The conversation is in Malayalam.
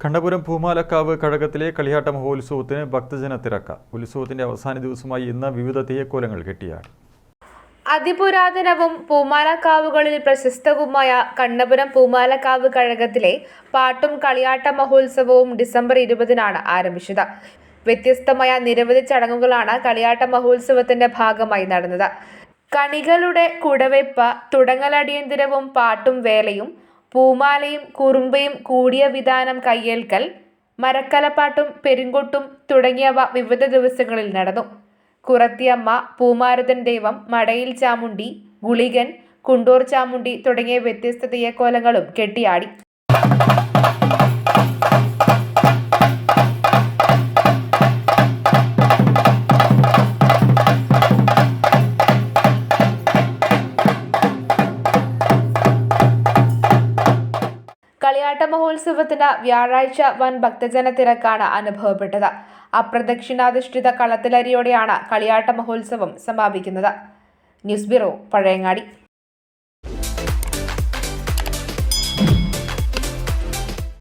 കണ്ണപുരം പൂമാലക്കാവ് കഴകത്തിലെ കളിയാട്ട മഹോത്സവത്തിന് ഭക്തജന തിരക്ക. ഉത്സവത്തിന്റെ അവസാന ദിവസമായി ഇന്ന് വിവിധ തെയ്യക്കോലങ്ങൾ കെട്ടിയാടി അതിപുരാതനവും പൂമാലക്കാവുകളിൽ പ്രശസ്തവുമായ കണ്ണപുരം പൂമാലക്കാവ് കഴകത്തിലെ പാട്ടും കളിയാട്ട മഹോത്സവവും ഡിസംബർ ഇരുപതിനാണ് ആരംഭിച്ചത്. വ്യത്യസ്തമായ നിരവധി ചടങ്ങുകളാണ് കളിയാട്ട മഹോത്സവത്തിന്റെ ഭാഗമായി നടന്നത്. കണികളുടെ കുടവെപ്പ് തുടങ്ങലടിയന്തിരവും പാട്ടും വേലയും പൂമാലയും കുറുമ്പയും കൂടിയ വിധാനം കയ്യേൽക്കൽ മരക്കലപ്പാട്ടും പെരുങ്കൊട്ടും തുടങ്ങിയവ വിവിധ ദിവസങ്ങളിൽ നടന്നു. കുറത്തിയമ്മ പൂമാരുതൻ ദൈവം മടയിൽ ചാമുണ്ടി ഗുളികൻ കുണ്ടൂർ ചാമുണ്ടി തുടങ്ങിയ വ്യത്യസ്ത തെയ്യക്കോലങ്ങളും കെട്ടിയാടി. കളിയാട്ട മഹോത്സവത്തിന് വ്യാഴാഴ്ച വൻ ഭക്തജന തിരക്കാണ് അനുഭവപ്പെട്ടത്. അപ്രദക്ഷിണാധിഷ്ഠിത കളത്തിലരിയോടെയാണ് കളിയാട്ട മഹോത്സവം സമാപിക്കുന്നത്. News bureau Pazhayangadi.